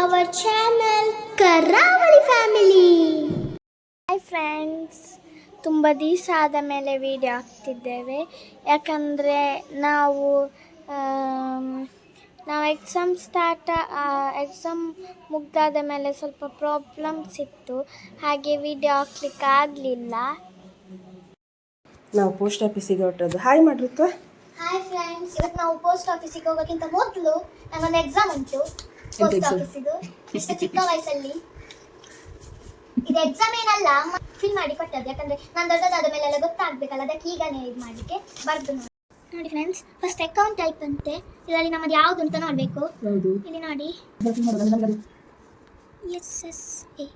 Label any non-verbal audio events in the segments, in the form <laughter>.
Our channel Karavali family hi friends ತುಂಬ ದಿವಸ ಆದ ಮೇಲೆ ವಿಡಿಯೋ ಹಾಕ್ತಿದ್ದೇವೆ. ಯಾಕಂದರೆ ನಾವು ನಾವು ಎಕ್ಸಾಮ್ ಸ್ಟಾರ್ಟ್ ಎಕ್ಸಾಮ್ ಮುಗ್ದಾದ ಮೇಲೆ ಸ್ವಲ್ಪ ಪ್ರಾಬ್ಲಮ್ಸ್ ಇತ್ತು. ಹಾಗೆ ವಿಡಿಯೋ ಹಾಕ್ಲಿಕ್ಕೆ ಆಗಲಿಲ್ಲ. ನಾವು ಪೋಸ್ಟ್ ಆಫೀಸಿಗೆ ಹೊರಟದ್ದು. ಹಾಯ್ ಮಾಡಿರುತ್ತ ಹಾಯ್ ಫ್ರೆಂಡ್ಸ್ ಇವತ್ತು ನಾವು ಪೋಸ್ಟ್ ಆಫೀಸಿಗೆ ಹೋಗೋಕ್ಕಿಂತ ಮೊದಲು ನನಗೊಂದು ಎಕ್ಸಾಮ್ ಉಂಟು. ಇಷ್ಟು ಚಿಕ್ಕ ವಯಸ್ಸಲ್ಲಿ. ಇದು ಎಕ್ಸಾಮ್ ಏನಲ್ಲ ಫಿಲ್ ಮಾಡಿ ಕೊಟ್ಟದ್ದು. ಯಾಕಂದ್ರೆ ನಾನು ದೊಡ್ಡದಾದ ಮೇಲೆ ಎಲ್ಲ ಗೊತ್ತಾಗ್ಬೇಕಲ್ಲ ಅದಕ್ಕೆ ಈಗನೇ ಇದು ಮಾಡಲಿಕ್ಕೆ ಬರ್ದು ನೋಡಿ. ಫ್ರೆಂಡ್ಸ್ ಫಸ್ಟ್ ಅಕೌಂಟ್ ಟೈಪ್ ಅಂತೆ. ಇದರಲ್ಲಿ ನಮ್ಮದು ಯಾವುದು ಅಂತ ನೋಡಬೇಕು. ಇಲ್ಲಿ ನೋಡಿ. S S A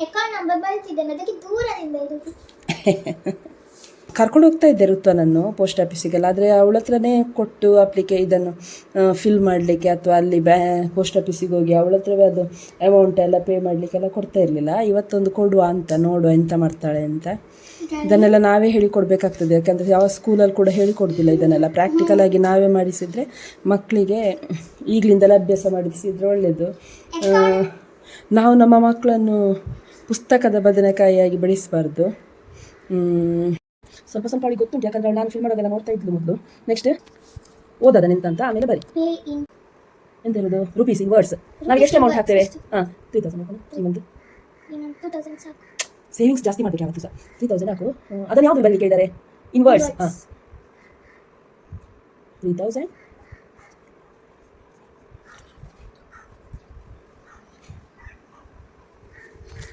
account number ಬರ್ತಿದ್ದೇನೆ ಅದಕ್ಕೆ ದೂರದಿಂದ ಇರುವುದು <laughs> ಕರ್ಕೊಂಡು ಹೋಗ್ತಾ ಇದ್ದೆ ಋತ್ವನನ್ನು ಪೋಸ್ಟ್ ಆಫೀಸಿಗೆಲ್ಲ ಆದರೆ ಅವಳ ಹತ್ರನೇ ಕೊಟ್ಟು ಅಪ್ಲಿಕೆ ಇದನ್ನು ಫಿಲ್ ಮಾಡಲಿಕ್ಕೆ ಅಥವಾ ಅಲ್ಲಿ ಬ್ಯಾ ಪೋಸ್ಟ್ ಆಫೀಸಿಗೆ ಹೋಗಿ ಅವಳ ಹತ್ರವೇ ಅದು ಅಮೌಂಟ್ ಎಲ್ಲ ಪೇ ಮಾಡಲಿಕ್ಕೆಲ್ಲ ಕೊಡ್ತಾ ಇರಲಿಲ್ಲ. ಇವತ್ತೊಂದು ಕೊಡುವ ಅಂತ, ನೋಡುವ ಎಂತ ಮಾಡ್ತಾಳೆ ಅಂತ. ಇದನ್ನೆಲ್ಲ ನಾವೇ ಹೇಳಿಕೊಡ್ಬೇಕಾಗ್ತದೆ. ಯಾಕಂದರೆ ಯಾವ ಸ್ಕೂಲಲ್ಲಿ ಕೂಡ ಹೇಳಿಕೊಡ್ತಿಲ್ಲ ಇದನ್ನೆಲ್ಲ. ಪ್ರಾಕ್ಟಿಕಲ್ ಆಗಿ ನಾವೇ ಮಾಡಿಸಿದರೆ ಮಕ್ಕಳಿಗೆ ಈಗಲಿಂದಲೇ ಅಭ್ಯಾಸ ಮಾಡಿಸಿದ್ರೆ ಒಳ್ಳೆಯದು ನಾವು ನಮ್ಮ ಮಕ್ಕಳನ್ನು ಪುಸ್ತಕದ ಬದನೆಕಾಯಿಯಾಗಿ ಬೆಳೆಸಬಾರ್ದು. ಸ್ವಲ್ಪ ಸ್ವಲ್ಪ ಅವಳಿಗೆ ಗೊತ್ತುಂಟು ಯಾಕಂದ್ರೆ ಅವಳು ನಾನು ಫಿಲ್ ಮಾಡೋದೆಲ್ಲ ನೋಡ್ತಾ ಇದ್ಲು ಮೊದಲು. ನೆಕ್ಸ್ಟ್ ಓದದ ನಿಂತಂತ ಆಮೇಲೆ ಬರಿ. ಎಂತ ಹೇಳೋದು? ರುಪೀಸ್ ಇನ್ ವರ್ಡ್ಸ್ ನಾವು ಎಷ್ಟು ಅಮೌಂಟ್ ಹಾಕ್ತೇವೆ? ಹಾಂ ತ್ರೀ ತೌಸಂಡ್ ಸೇವಿಂಗ್ಸ್ ಜಾಸ್ತಿ ಮಾಡಬೇಕಾಗುತ್ತೆ ಸರ್ ತ್ರೀ ತೌಸಂಡ್ ಹಾಕು. ಅದನ್ನು ಯಾವುದು ಬರಲಿ ಇದ್ದಾರೆ ಇನ್ ವರ್ಡ್ಸ್ ಹಾಂ. ತ್ರೀ ತೌಸಂಡ್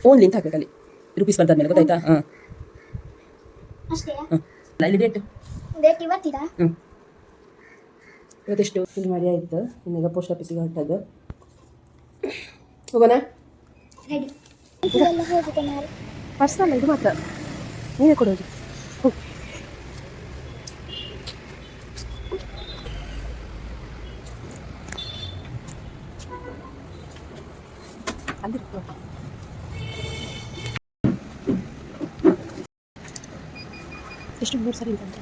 ಓನ್ಲಿ ಅಂತ ಹಾಕಬೇಕಲ್ಲಿ ರುಪೀಸ್ ಬಂದಾದ್ಮೇಲೆ ಗೊತ್ತಾಯ್ತಾ? ಹಾಂ. ಇಲ್ಲಿ ಡೇಟ್ ಡೇಟ್ ಇವತ್ತಿದಾ? ಹ್ಞೂ ಇವತ್ತೆಷ್ಟು ಫಿಲ್ ಮಾಡಿ ಆಯಿತು ಇನ್ನೀಗ ಪೋಸ್ಟ್ ಆಫೀಸಿಗೆ ಹೊರಟದು ಹೋಗೋಣ? ರೆಡಿ ಇದೆಲ್ಲ ಹೋಗಿದೆ ಮಾರು. ಪರ್ಸನಲ್ ಇದು ಮಾತ್ರ. ನೀವೇ ಕೊಡೋದು ಹೋಗಿ ಅಲ್ಲಿ ಎಷ್ಟು ಮೂರು ಸರಿ ಅಂತ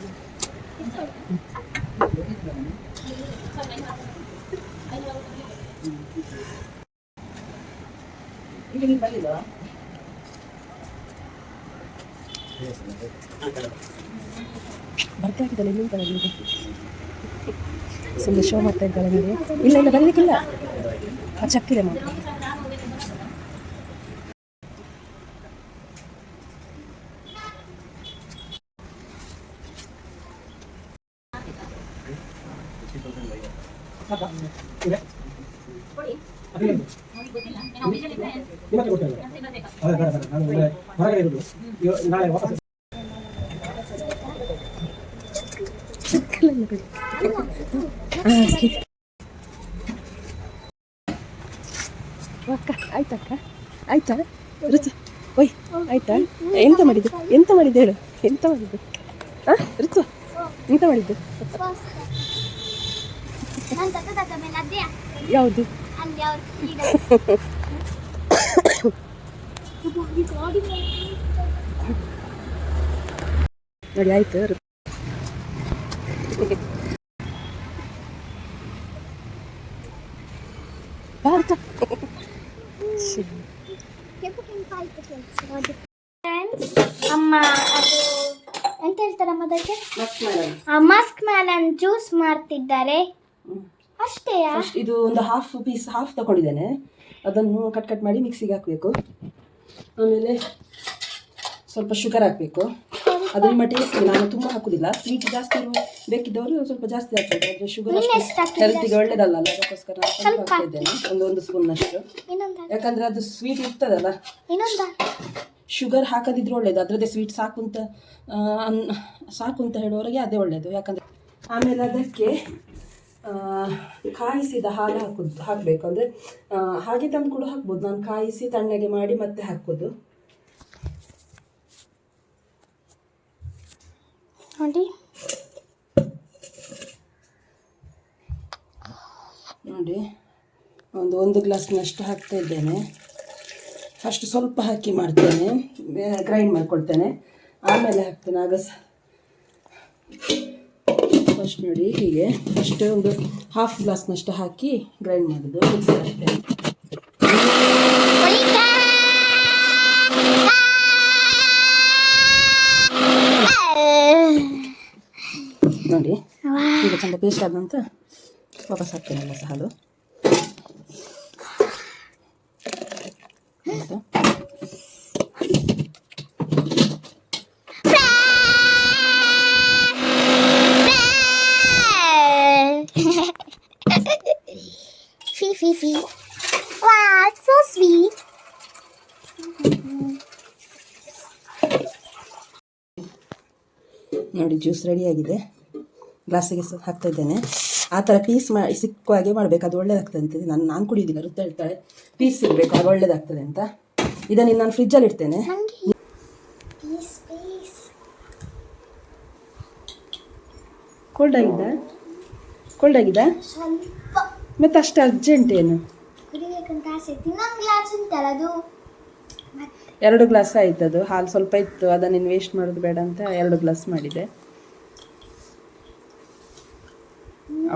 ಬರ್ತಾ ಇದ್ದಲ್ಲ ಇನ್ನೊಂದು ತಗೊಳ್ಳಿ ಸುಮ್ಮನೆ ಶೋ ಮಾಡ್ತಾ ಇದ್ದಾಳೆ, ನೋಡಿ. ಇಲ್ಲ ಇಲ್ಲ, ಬರಲಿಕ್ಕಿಲ್ಲ. ಚಕ್ಕಿದೆ ಮಾತ್ರ ನಿಮ್ಮತ್ತೆ ಕೊಟ್ಟಲ್ಲ ಅದೇ ಬೇಡ ಬೇಡ ನಾನು ಒಳ್ಳೆ ಅಕ್ಕ. ಆಯ್ತಕ್ಕ ಆಯ್ತಾ? ರುಚಿ. ಒಯ್ ಆಯ್ತಾ ಎಂತ ಮಾಡಿದ್ದು? ಎಂತ ಮಾಡಿದ್ದು? ಹೇಳು. ಎಂತ ಮಾಡಿದ್ದು? ಹಾಂ ರುಚು. ಎಂತ ಮಾಡಿದ್ದು ನಾನು ತಟ್ಟದಾದ ಮೇಲೆ ಅದೇ ಯಾವುದು? ನೋಡಿ ಆಯ್ತು. ಭಾರತ ಅಮ್ಮ ಅದು ಎಂತ ಹೇಳ್ತಾರಮ್ಮ ಅದಕ್ಕೆ? ಮಸ್ಕ್ ಮ್ಯಾಲನ್ ಜ್ಯೂಸ್ ಮಾಡ್ತಿದ್ದಾರೆ. ಅಷ್ಟೇಯಾ? ಫಸ್ಟ್ ಇದು ಒಂದು ಹಾಫ್ ಪೀಸ್ ಹಾಫ್ ತಗೊಂಡಿದ್ದೇನೆ. ಅದನ್ನು ಕಟ್ ಕಟ್ ಮಾಡಿ ಮಿಕ್ಸಿಗೆ ಹಾಕಬೇಕು. ಆಮೇಲೆ ಸ್ವಲ್ಪ ಶುಗರ್ ಹಾಕಬೇಕು. ಅದು ನಿಮ್ಮ ಟೇಸ್ಟ್ಗೆ ನಾನು ತುಂಬ ಹಾಕುದಿಲ್ಲ. ಸ್ವೀಟ್ ಜಾಸ್ತಿ ಬೇಕಿದ್ದವರು ಸ್ವಲ್ಪ ಜಾಸ್ತಿ ಹಾಕಬೇಕು. ಆದರೆ ಶುಗರ್? ಹೆಲ್ತಿಗೆ ಒಳ್ಳೇದಲ್ಲ ಅಲ್ಲ ಅದಕ್ಕೋಸ್ಕರ ನಾನು ಸ್ವಲ್ಪ ಸ್ವಲ್ಪ. ಒಂದು ಒಂದು ಸ್ಪೂನ್ ಅಷ್ಟು. ಯಾಕಂದ್ರೆ ಅದು ಸ್ವೀಟ್ ಇರ್ತದಲ್ಲ. ಶುಗರ್ ಹಾಕದಿದ್ರೆ ಒಳ್ಳೇದು. ಅದರದ್ದೇ ಸ್ವೀಟ್ ಸಾಕು ಅಂತ ಸಾಕು ಅಂತ ಹೇಳುವವರಿಗೆ ಅದೇ ಒಳ್ಳೆಯದು ಯಾಕಂದರೆ ಆಮೇಲೆ ಅದಕ್ಕೆ ಕಾಯಿಸಿದ ಹಾಲು ಹಾಕೋದು ಹಾಕಬೇಕು. ಅಂದರೆ ಹಾಗೆ ತಂದು ಕೂಡ ಹಾಕ್ಬೋದು. ನಾನು ಕಾಯಿಸಿ ತಣ್ಣಗೆ ಮಾಡಿ ಮತ್ತೆ ಹಾಕೋದು. ನೋಡಿ. ನೋಡಿ. ಒಂದು ಒಂದು ಗ್ಲಾಸ್ನಷ್ಟು ಹಾಕ್ತಾ ಇದ್ದೇನೆ. ಫಸ್ಟ್ ಸ್ವಲ್ಪ ಹಾಕಿ ಮಾಡ್ತೇನೆ. ಗ್ರೈಂಡ್ ಮಾಡ್ಕೊಳ್ತೇನೆ. ಆಮೇಲೆ ಹಾಕ್ತೇನೆ. ಆಗ ಫಸ್ಟ್ ನೋಡಿ ಹೀಗೆ ಫಸ್ಟ್ ಒಂದು ಹಾಫ್ ಗ್ಲಾಸ್ನಷ್ಟು ಹಾಕಿ ಗ್ರೈಂಡ್ ಮಾಡೋದು ಅಷ್ಟೇ. ನೋಡಿ, ಈಗ ಚಂದ ಪೇಸ್ಟ್ ಆದಂತ ವಾಪಸ್ ಹಾಕ್ತೇನೆ ಎಲ್ಲ ಸಹ ನೋಡಿ ಜ್ಯೂಸ್ ರೆಡಿಯಾಗಿದೆ ಗ್ಲಾಸಿಗೆ ಸ ಹಾಕ್ತಾ ಇದ್ದೇನೆ. ಆ ಥರ ಪೀಸ್ ಮಾಡಿ ಸಿಕ್ಕುವ ಹಾಗೆ ಮಾಡಬೇಕು. ಅದು ಒಳ್ಳೇದಾಗ್ತದೆ ಅಂತ ನಾನು ನಾನು ಕುಡಿಯೋದಿಲ್ಲ ರುತ್ತ ಹೇಳ್ತಾಳೆ ಪೀಸ್ ಸಿಗಬೇಕು ಅದು ಒಳ್ಳೇದಾಗ್ತದೆ ಅಂತ. ಇದನ್ನು ನಾನು ಫ್ರಿಜ್ಜಲ್ಲಿ ಇಡ್ತೇನೆ. ಕೋಲ್ಡ್ ಆಗಿದ್ದ ಕೋಲ್ಡ್ ಆಗಿದ್ದ ಮತ್ತೆ ಅಷ್ಟು ಅರ್ಜೆಂಟ್ ಏನು? ಎರಡು ಗ್ಲಾಸ್ ಆಯ್ತು ಅದು. ಹಾಲು ಸ್ವಲ್ಪ ಇತ್ತು ಅದನ್ನು ನೀನು ವೇಸ್ಟ್ ಮಾಡೋದು ಬೇಡ ಅಂತ ಎರಡು ಗ್ಲಾಸ್ ಮಾಡಿದೆ.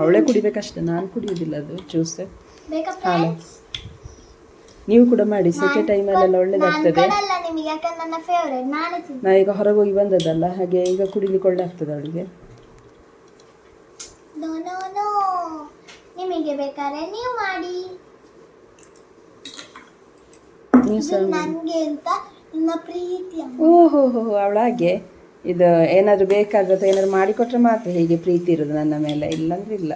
ಅವಳೇ ಕುಡಿಬೇಕಷ್ಟೇ ನಾನು ಕುಡಿಯೋದಿಲ್ಲ ಅದು ಜ್ಯೂಸ್ ಹಾಲು. ನೀವು ಕೂಡ ಮಾಡಿ ಸೆಕೆ ಟೈಮಲ್ಲೆಲ್ಲ ಒಳ್ಳೇದಾಗ್ತದೆ. ನಾ ಈಗ ಹೊರಗೆ ಹೋಗಿ ಬಂದದ್ದಲ್ಲ ಹಾಗೆ ಈಗ ಕುಡಿಲಿಕ್ಕೆ ಒಳ್ಳೆ ಆಗ್ತದೆ ಅವಳಿಗೆ ನಿಮಗೆ ಬೇಕಾದ್ರೆ ನೀವು ಮಾಡಿ. ಇದು ನನಗೆ ಅಂತ ನನ್ನ ಪ್ರೀತಿ. ಓಹೋ ಹೋ ಅವಳ ಇದು ಏನಾದರೂ ಬೇಕಾದ್ರೆ ಅಥವಾ ಏನಾದ್ರು ಮಾಡಿಕೊಟ್ರೆ ಮಾತ್ರ ಹೀಗೆ ಪ್ರೀತಿ ಇರೋದು ನನ್ನ ಮೇಲೆ ಇಲ್ಲಾಂದ್ರೆ ಇಲ್ಲ.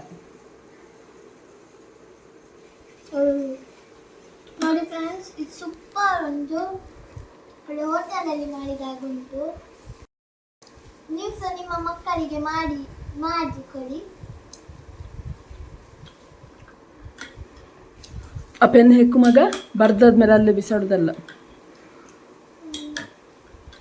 ನೋಡಿ ಫ್ರೆಂಡ್ಸ್ ಇದು ಸೂಪರ್ ಒಂದು ಹಳೆ ಹೋಟೆಲಲ್ಲಿ ಮಾಡಿದಾಗುಂಟು ನೀವು ಸಹ ನಿಮ್ಮ ಮಕ್ಕಳಿಗೆ ಮಾಡಿ ಮಾಡಿ ಆ ಪೆನ್ ಹೆಕ್ಕು ಮಗ ಬರ್ದಾದ್ಮೇಲೆ ಅಲ್ಲೇ ಬಿಸಾಡುದಲ್ಲ.